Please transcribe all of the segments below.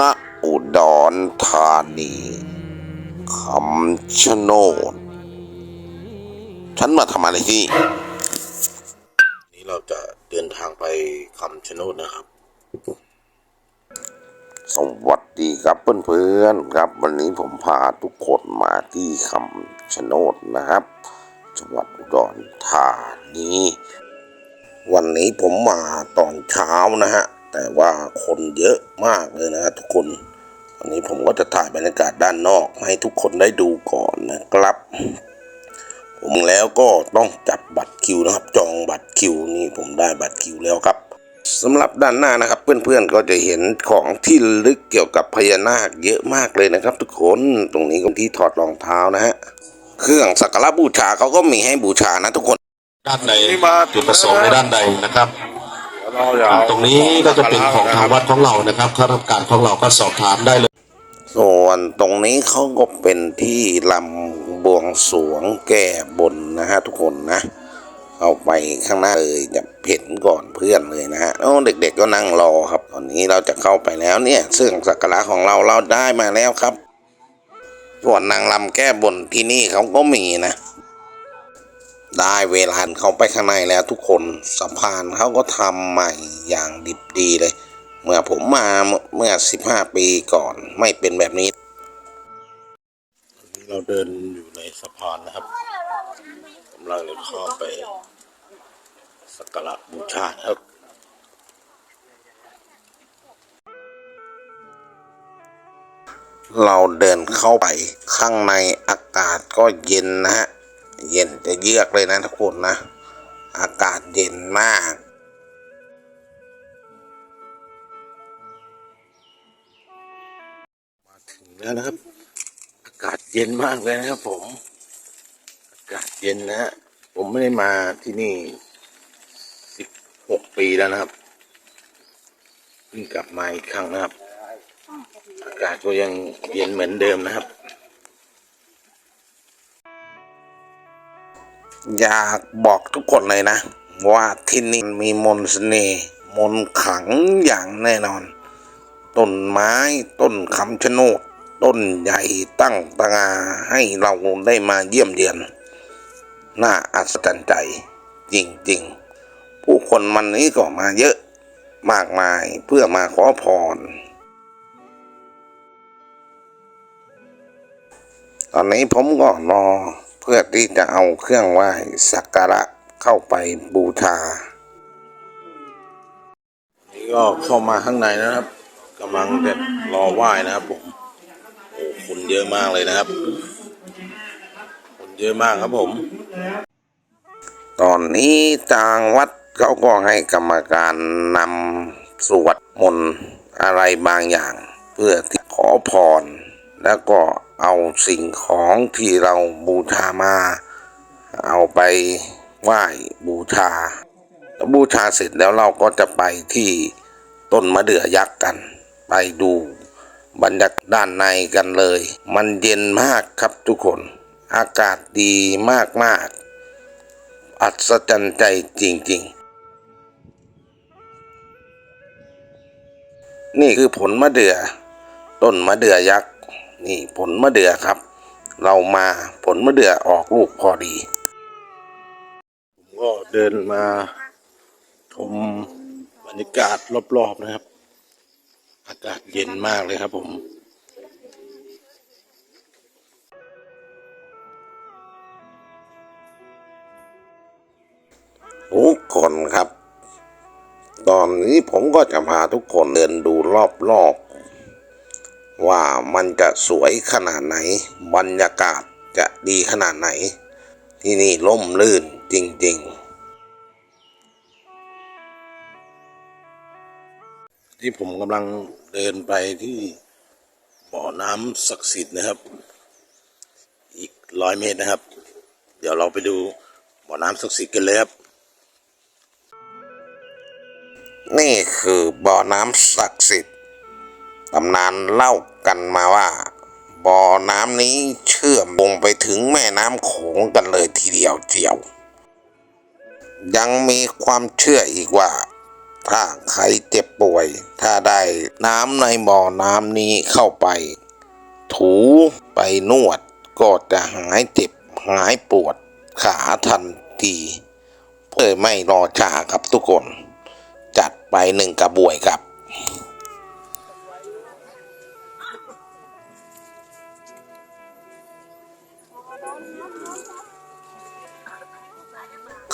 ณอุดรธานีคำชะโนดฉันมาทำอะไรที่ นี่เราจะเดินทางไปคำชะโนดนะครับ สวัสดีครับเพื่อนๆครับ วันนี้ผมพาทุกคนมาที่คำชะโนดนะครับจังหวัดอุดรธานี วันนี้ผมมาตอนเช้านะฮะ แต่ว่าคนเยอะมากเลยนะทุกคนวันนี้ผมก็จะถ่ายบรรยากาศด้านนอกให้ทุกคนได้ดูก่อนนะครับ ผมแล้วก็ต้องจับบัตรคิวนะครับ จองบัตรคิวนี่ผมได้บัตรคิวแล้วครับสำหรับด้านหน้านะครับ เพื่อนๆก็จะเห็นของที่ลึกเกี่ยวกับพญานาคเยอะมากเลยนะครับ ทุกคนตรงนี้ก็ที่ถอดรองเท้านะฮะเครื่องสักการะบูชาเขาก็มีให้บูชานะทุกคนด้านใดจุดประสงค์ในด้านใดนะครับ ตรงนี้ก็จะเป็นของทางวัดของเรานะครับข้าราชการของเราก็สอบถามได้เลย ส่วนตรงนี้เขาก็เป็นที่ลำบวงสรวงแก้บนนะฮะทุกคนนะเข้าไปข้างหน้าเลยจะเห็นก่อนเพื่อนเลยนะฮะโอ้เด็ก ๆ ก็นั่งรอครับ ตอนนี้เราจะเข้าไปแล้วเนี่ย ซึ่งสักการะของเราเราได้มาแล้วครับ ส่วนนางลำแก้บนที่นี่เขาก็มีนะ ได้เวลาเขาไปข้างในแล้วทุกคนสะพานเขาก็ทำใหม่อย่างดิบดีเลย เมื่อผมมาเมื่อสิบห้าปีก่อนไม่เป็นแบบนี้เราเดินอยู่ในสะพานนะครับกำลังจะเข้าไปสักการะบูชาครับเราเดินเข้าไปข้างในอากาศก็เย็นนะฮะ เย็นจะเยือกเลยนะทุกคนนะ อากาศเย็นมากมาถึงแล้วนะครับ อากาศเย็นมากเลยนะครับ ผม อากาศเย็นนะฮะผมไม่ได้มาที่นี่สิบหกปีแล้วนะครับเพิ่งกลับมาอีกครั้งนะครับ อากาศก็ยังเย็นเหมือนเดิมนะครับ อยากบอกทุกคนเลยนะ ว่าที่นี่มีมนต์เสน่ห์มนขังอย่างแน่นอน ต้นไม้ต้นคำชะโนดต้นใหญ่ตั้งตางาให้เราได้มาเยี่ยมเยือนน่าอัศจรรย์ใจ จริงๆ ผู้คนมันนี้ก็มาเยอะมากมายเพื่อมาขอพร ตอนนี้ผมก็รอ เพื่อที่จะเอาเครื่องไหว้สักการะเข้าไปบูชานี่ก็เข้ามาข้างในนะครับกำลังจะรอไหว้นะครับผมโอ้คนเยอะมากเลยนะครับ คนเยอะมากครับผม ตอนนี้ทางวัดเขาก็ให้กรรมการนำสวดมนต์อะไรบางอย่าง เพื่อที่ขอพร แล้วก็เอาสิ่งของที่เราบูชามา เอาไปไหว้บูชา บูชาเสร็จแล้วเราก็จะไปที่ต้นมะเดื่อยักษ์กัน ไปดูบรรยากาศด้านในกันเลย มันเย็นมากครับทุกคน อากาศดีมากๆอัศจรรย์ใจจริง ๆ นี่คือผลมะเดื่อ ต้นมะเดื่อยักษ์ นี่ผลมะเดื่อครับ เรามาผลมะเดื่อออกลูกพอดี ผมก็เดินมาชมบรรยากาศรอบๆนะครับ อากาศเย็นมากเลยครับผมทุกคนครับ ตอนนี้ผมก็จะพาทุกคนเดินดูรอบๆ ว่ามันจะสวยขนาดไหน บรรยากาศจะดีขนาดไหน ที่นี่ล่มลื่นจริง ๆ ที่ผมกำลังเดินไปที่บ่อน้ำศักดิ์สิทธิ์นะครับ อีกร้อยเมตรนะครับ เดี๋ยวเราไปดูบ่อน้ำศักดิ์สิทธิ์กันเลยครับนี่คือบ่อน้ำศักดิ์สิทธิ์ ตำนานเล่ากันมาว่าบ่อน้ำนี้เชื่อมลงไปถึงแม่น้ำโขงกันเลยทีเดียวเจียว ยังมีความเชื่ออีกว่า ถ้าใครเจ็บป่วย ถ้าได้น้ำในบ่อน้ำนี้เข้าไป ถูไปนวดก็จะหายเจ็บหายปวดขาทันทีเพื่อไม่รอช้าครับทุกคน จัดไปหนึ่งกระบวยครับ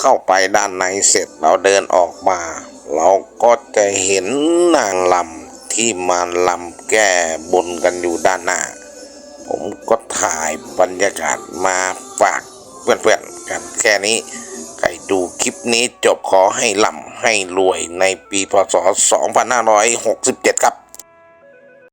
เข้าไปด้านในเสร็จเราเดินออกมา เราก็จะเห็นนางลำที่มาลำแก้บนกันอยู่ด้านหน้า ผมก็ถ่ายบรรยากาศมาฝากเพื่อนๆกันแค่นี้ ใครดูคลิปนี้จบขอให้ลำให้รวยในปีพศ 2567 ครับ